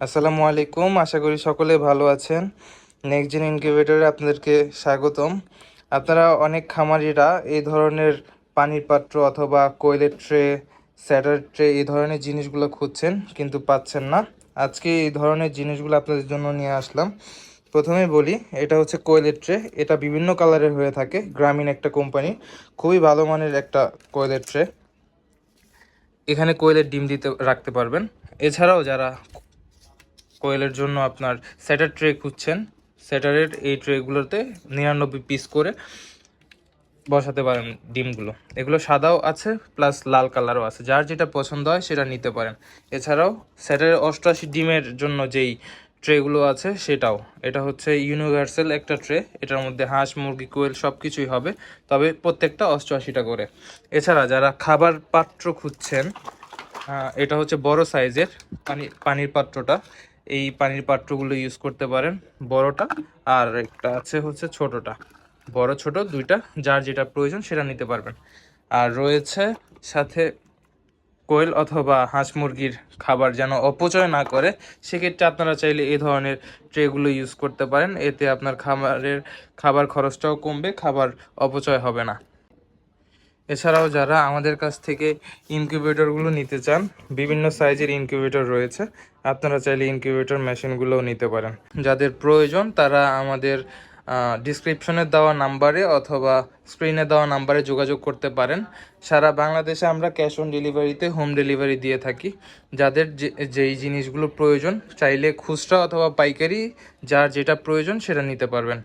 আসসালামু আলাইকুম, আশা করি সকলে ভালো আছেন। নেক্সট জেন ইনকিউবেটরে আপনাদেরকে স্বাগতম। আপনারা অনেক খামারিরা এই ধরনের পানির পাত্র অথবা কোয়েলের ট্রে স্যাটার ট্রে এই ধরনের জিনিসগুলো খুঁজছেন, কিন্তু পাচ্ছেন না। আজকে এই ধরনের জিনিসগুলো আপনাদের জন্য নিয়ে আসলাম। প্রথমে বলি, এটা হচ্ছে কোয়েলের ট্রে এটা বিভিন্ন কালারের হয়ে থাকে, গ্রামীণ একটা কোম্পানি। খুবই ভালো মানের একটা কোয়েলের ট্রে এখানে কোয়েলের ডিম দিতে রাখতে পারবেন। এছাড়াও যারা কোয়েলের জন্য আপনার স্যাটার ট্রে খুঁজছেন। স্যাটারের এই ট্রেগুলোতে নিরানব্বই পিস করে বসাতে পারেন ডিমগুলো। এগুলো সাদাও আছে, প্লাস লাল কালারও আছে। যার যেটা পছন্দ হয় সেটা নিতে পারেন। এছাড়াও স্যাটারের অষ্টআশি ডিমের জন্য যেই ট্রেগুলো আছে সেটাও। এটা হচ্ছে ইউনিভার্সাল একটা ট্রে। এটার মধ্যে হাঁস, মুরগি, কোয়েল সব কিছুই হবে। তবে প্রত্যেকটা অষ্টআশিটা করে। এছাড়া যারা খাবার পাত্র খুঁজছেন এটা হচ্ছে বড় সাইজের পানি পানির পাত্রটা। এই পানির পাত্রগুলো ইউজ করতে পারেন, বড়টা। আর একটা আছে হচ্ছে ছোটটা। বড়, ছোট, দুইটা, যার যেটা প্রয়োজন সেটা নিতে পারবেন। আর রয়েছে সাথে কোয়েল অথবা হাঁস মুরগির খাবার যেন অপচয় না করে, সেক্ষেত্রে আপনারা চাইলে এই ধরনের ট্রেগুলো ইউজ করতে পারেন। এতে আপনার খাবারের, খাবার খরচটাও কমবে, খাবার অপচয় হবে না। এছাড়াও যারা আমাদের কাছ থেকে ইনকিউবেটরগুলো নিতে চান, বিভিন্ন সাইজের ইনকিউবেটর রয়েছে, আপনারা চাইলে ইনকিউবেটর মেশিনগুলোও নিতে পারেন। যাদের প্রয়োজন, তারা আমাদের ডিসক্রিপশনে দেওয়া নাম্বারে অথবা স্ক্রিনে দেওয়া নাম্বারে যোগাযোগ করতে পারেন। সারা বাংলাদেশে আমরা ক্যাশ অন ডেলিভারিতে হোম ডেলিভারি দিয়ে থাকি। যাদের যেই জিনিসগুলো প্রয়োজন, চাইলে খুচরা অথবা পাইকারি, যার যেটা প্রয়োজন সেটা নিতে পারবেন।